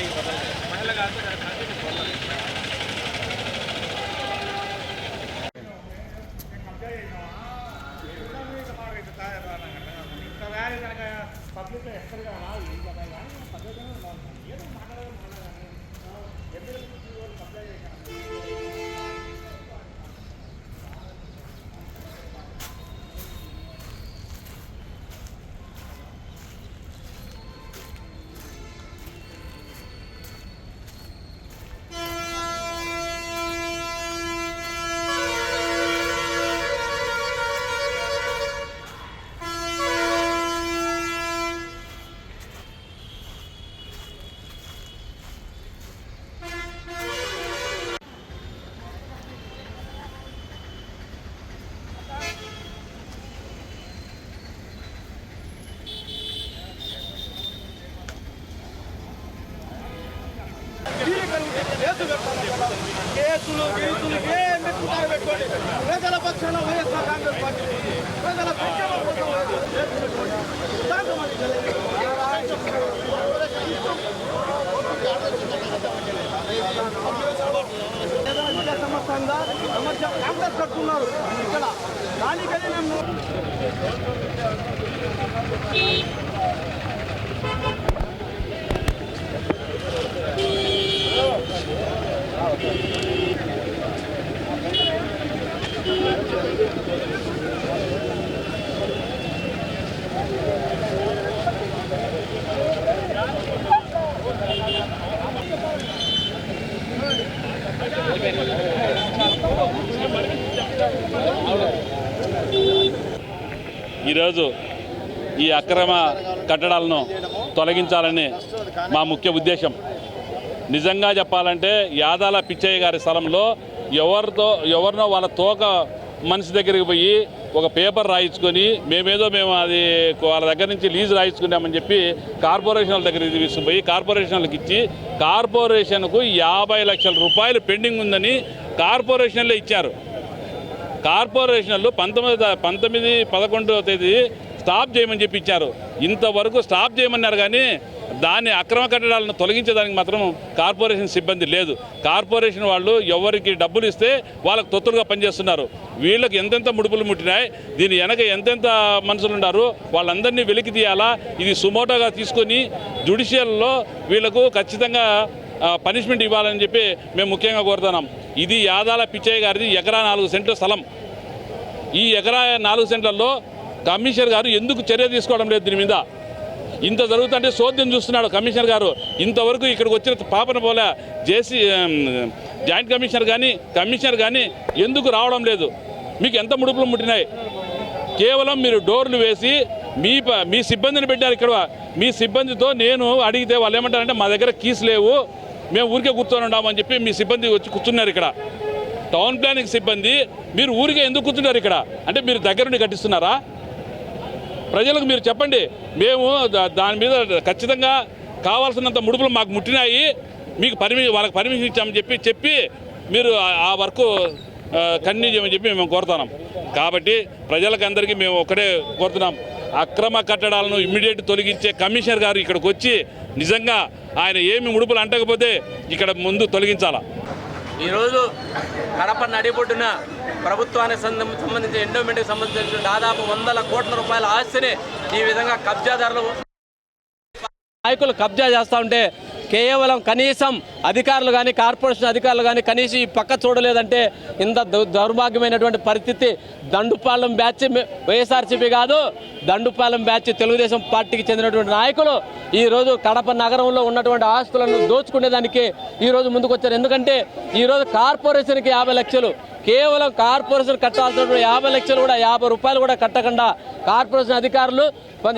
ಮಹಿಳೆಗೆ ಬದಲಿದೆ ಮಹಿಳೆಗೆ ಆದರೆ ಪಬ್ಲಿಕ್ ಹೆಸರುಗಳ ಪದ್ಧತಿ ಏನು ಮಾತಾಡೋದು ಮಾತಾಡೋದು ಎಲ್ಲರಿಗೂ ಕಂಪ್ಲೇಂಟ್ కేసులు గీతులు ఏమి పెట్టుకుంటారు పెట్టుకోండి. ప్రజల పక్షాన వైఎస్ఆర్ కాంగ్రెస్ పార్టీ ప్రజల పక్షాన సమస్య కాంగ్రెస్ కట్టున్నారు ఇక్కడ దానికని ఈరోజు ఈ అక్రమ కట్టడాలను తొలగించాలని మా ముఖ్య ఉద్దేశం. నిజంగా చెప్పాలంటే యాదాల పిచ్చయ్య గారి స్థలంలో ఎవరితో ఎవరినో వాళ్ళ తోక మనిషి దగ్గరికి పోయి ఒక పేపర్ రాయించుకొని మేమేదో మేము అది వాళ్ళ దగ్గర నుంచి లీజు రాయించుకున్నామని చెప్పి కార్పొరేషన్ వాళ్ళ దగ్గరికి తీసుకుపోయి కార్పొరేషన్ వాళ్ళకి ఇచ్చి కార్పొరేషన్కు యాభై లక్షల రూపాయలు పెండింగ్ ఉందని కార్పొరేషన్లో ఇచ్చారు. కార్పొరేషన్లు పంతొమ్మిది పంతొమ్మిది పదకొండవ తేదీ స్టాప్ చేయమని చెప్పి ఇచ్చారు. ఇంతవరకు స్టాప్ చేయమన్నారు కానీ దాని అక్రమ కట్టడాలను తొలగించేదానికి మాత్రం కార్పొరేషన్ సిబ్బంది లేదు. కార్పొరేషన్ వాళ్ళు ఎవరికి డబ్బులు ఇస్తే వాళ్ళకు తొత్తులుగా పనిచేస్తున్నారు. వీళ్ళకి ఎంతెంత ముడుపులు ముట్టినాయి దీని వెనక ఎంతెంత మనుషులు ఉన్నారు వాళ్ళందరినీ వెలికి తీయాలా ఇది సుమోటోగా తీసుకొని జుడిషియల్లో వీళ్ళకు ఖచ్చితంగా పనిష్మెంట్ ఇవ్వాలని చెప్పి మేము ముఖ్యంగా కోరుతున్నాం. ఇది యాదాల పిచ్చయ్య గారిది ఎకరా నాలుగు సెంట్ల స్థలం. ఈ ఎకరా నాలుగు సెంట్లలో కమిషనర్ గారు ఎందుకు చర్య తీసుకోవడం లేదు దీని మీద? ఇంత జరుగుతుంటే చోద్యం చూస్తున్నాడు కమిషనర్ గారు. ఇంతవరకు ఇక్కడికి వచ్చిన పాపన పోలే జేసీ జాయింట్ కమిషనర్ కానీ కమిషనర్ కానీ ఎందుకు రావడం లేదు? మీకు ఎంత ముడుపులు ముట్టినాయి? కేవలం మీరు డోర్లు వేసి మీ ప- మీ సిబ్బందిని పెట్టారు ఇక్కడ. మీ సిబ్బందితో నేను అడిగితే వాళ్ళు ఏమంటారంటే మా దగ్గర కీస్ లేవు. మేము ఊరికే కూర్చొని ఉన్నామని చెప్పి మీ సిబ్బంది వచ్చి కూర్చున్నారు ఇక్కడ. టౌన్ ప్లానింగ్ సిబ్బంది మీరు ఊరికే ఎందుకు కూర్చున్నారు ఇక్కడ? అంటే మీరు దగ్గరుండి కట్టిస్తున్నారా? ప్రజలకు మీరు చెప్పండి. మేము దా- దాని మీద ఖచ్చితంగా కావాల్సినంత ముడుపులు మాకు ముట్టినాయి. మీకు పర్మి వాళ్ళకి పర్మిషన్ ఇచ్చామని చెప్పి చెప్పి మీరు ఆ- వర్క్ కన్నీ చేయమని చెప్పి మేము కోరుతున్నాం. కాబట్టి ప్రజలకు అందరికీ మేము ఒకటే కోరుతున్నాం. అక్రమ కట్టడాలను ఇమ్మీడియట్ తొలగించే కమిషనర్ గారు ఇక్కడికి వచ్చి నిజంగా ఆయన ఏమి ముడుపులు అంటకపోతే ఇక్కడ ముందు తొలగించాలా. ఈరోజు కడప నడిబొడ్డున ప్రభుత్వానికి సంబంధించిన ఎండోమెంట్కి సంబంధించిన దాదాపు వందల కోట్ల రూపాయల ఆస్తిని ఈ విధంగా కబ్జాదారులు నాయకులు కబ్జా చేస్తూ ఉంటే కేవలం కనీసం అధికారులు కానీ కార్పొరేషన్ అధికారులు కానీ కనీసం ఈ పక్క చూడలేదంటే ఇంత దౌ- దౌర్భాగ్యమైనటువంటి పరిస్థితి. దండుపాలెం బ్యాచ్ వైఎస్ఆర్సీపీ కాదు దండుపాలెం బ్యాచ్ తెలుగుదేశం పార్టీకి చెందినటువంటి నాయకులు ఈరోజు కడప నగరంలో ఉన్నటువంటి ఆస్తులను దోచుకునేదానికి ఈరోజు ముందుకు వచ్చారు ఎందుకంటే ఈరోజు కార్పొరేషన్కి యాభై లక్షలు కేవలం కార్పొరేషన్ కట్టాల్సినటువంటి యాభై లక్షలు కూడా యాభై రూపాయలు కూడా కట్టకుండా కార్పొరేషన్ అధికారులు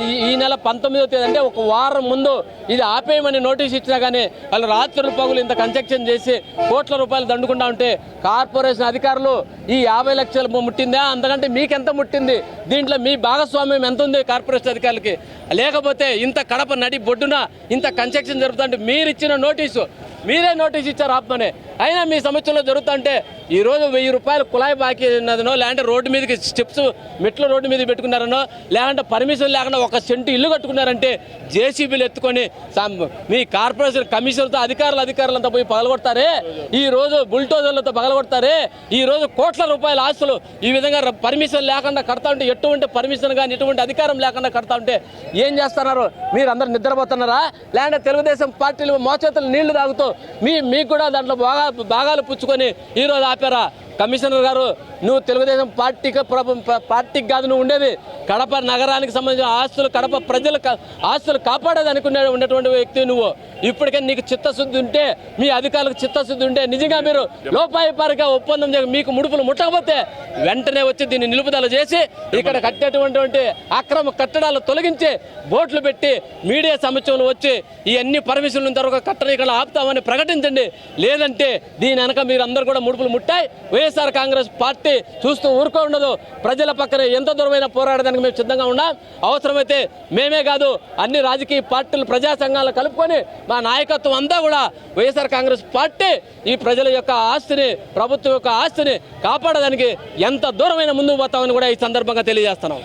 ఈ- ఈ నెల పంతొమ్మిదవ తేదీ అంటే ఒక వారం ముందు ఇది ఆపేయమని నోటీస్ ఇచ్చినా కానీ వాళ్ళు రాత్రులు పగులు ఇంత కన్స్ట్రక్షన్ చేసి కోట్ల రూపాయలు దండుకుండా ఉంటే కార్పొరేషన్ అధికారులు ఈ యాభై లక్షలు ముట్టిందా? అంతకంటే మీకెంత ముట్టింది? దీంట్లో మీ భాగస్వామ్యం ఎంత ఉంది కార్పొరేషన్ అధికారులకి? లేకపోతే ఇంత కడప నడి బొడ్డున ఇంత కన్స్ట్రక్షన్ జరుగుతుంటే మీరు ఇచ్చిన నోటీసు. మీరే నోటీస్ ఇచ్చారు ఆపమని అయినా మీ సమస్యలో జరుగుతుంటే ఈరోజు వెయ్యి రూపాయలు కుళాయి బాకీ ఉన్నదనో లేదంటే రోడ్డు మీదకి స్టెప్స్ మెట్ల రోడ్డు మీద పెట్టుకున్నారనో లేదంటే పర్మిషన్ లేకుండా ఒక సెంటు ఇల్లు కట్టుకున్నారంటే జేసీబీలు ఎత్తుకొని మీ కార్పొరేషన్ కమిషన్తో అధికారులు అధికారులంతా పోయి పగలగొడతారే? ఈరోజు బుల్టోజర్లతో పగలగొడతారే? ఈ రోజు కోట్ల రూపాయల ఆస్తులు ఈ విధంగా పర్మిషన్ లేకుండా కడతా ఉంటే ఎటువంటి పర్మిషన్ కానీ ఎటువంటి అధికారం లేకుండా కడతా ఉంటే ఏం చేస్తున్నారు? మీరు నిద్రపోతున్నారా? లేదంటే తెలుగుదేశం పార్టీలు మోచేతులు నీళ్ళు తాగుతూ మీ మీకు కూడా దాంట్లో బాగా భాగాలు పుచ్చుకొని ఈరోజు ఆపారా? కమిషనర్ గారు నువ్వు తెలుగుదేశం పార్టీకి ప్రభు- పార్టీకి కాదు నువ్వు ఉండేది కడప నగరానికి సంబంధించిన ఆస్తులు కడప ప్రజల ఆస్తులు కాపాడేది అనుకునే ఉన్నటువంటి వ్యక్తి నువ్వు. ఇప్పటికే నీకు చిత్తశుద్ధి ఉంటే మీ అధికారులకు చిత్తశుద్ధి ఉంటే నిజంగా మీరు లోపాయపారిగా ఒప్పందం చేయ మీకు ముడుపులు ముట్టకపోతే వెంటనే వచ్చి దీన్ని నిలుపుదల చేసి ఇక్కడ కట్టేటువంటి అక్రమ కట్టడాలు తొలగించి బోట్లు పెట్టి మీడియా సమక్షంలో వచ్చి ఈ అన్ని పర్మిషన్లు తర్వాత కట్టడం ఇక్కడ ఆపుతామని ప్రకటించండి. లేదంటే దీని వెనక మీరు అందరూ కూడా ముడుపులు ముట్టాయి. వైఎస్ఆర్ కాంగ్రెస్ పార్టీ చూస్తూ ఊరుకో ఉండదు. ప్రజల పక్కన ఎంత దూరమైన పోరాడడానికి మేము సిద్ధంగా ఉన్నాం. అవసరమైతే మేమే కాదు అన్ని రాజకీయ పార్టీలు ప్రజా సంఘాలు కలుపుకొని మా నాయకత్వం అంతా కూడా వైఎస్ఆర్ కాంగ్రెస్ పార్టీ ఈ ప్రజల యొక్క ఆస్తిని ప్రభుత్వం యొక్క ఆస్తిని కాపాడడానికి ఎంత దూరమైన ముందుకు పోతామని కూడా ఈ సందర్భంగా తెలియజేస్తున్నాం.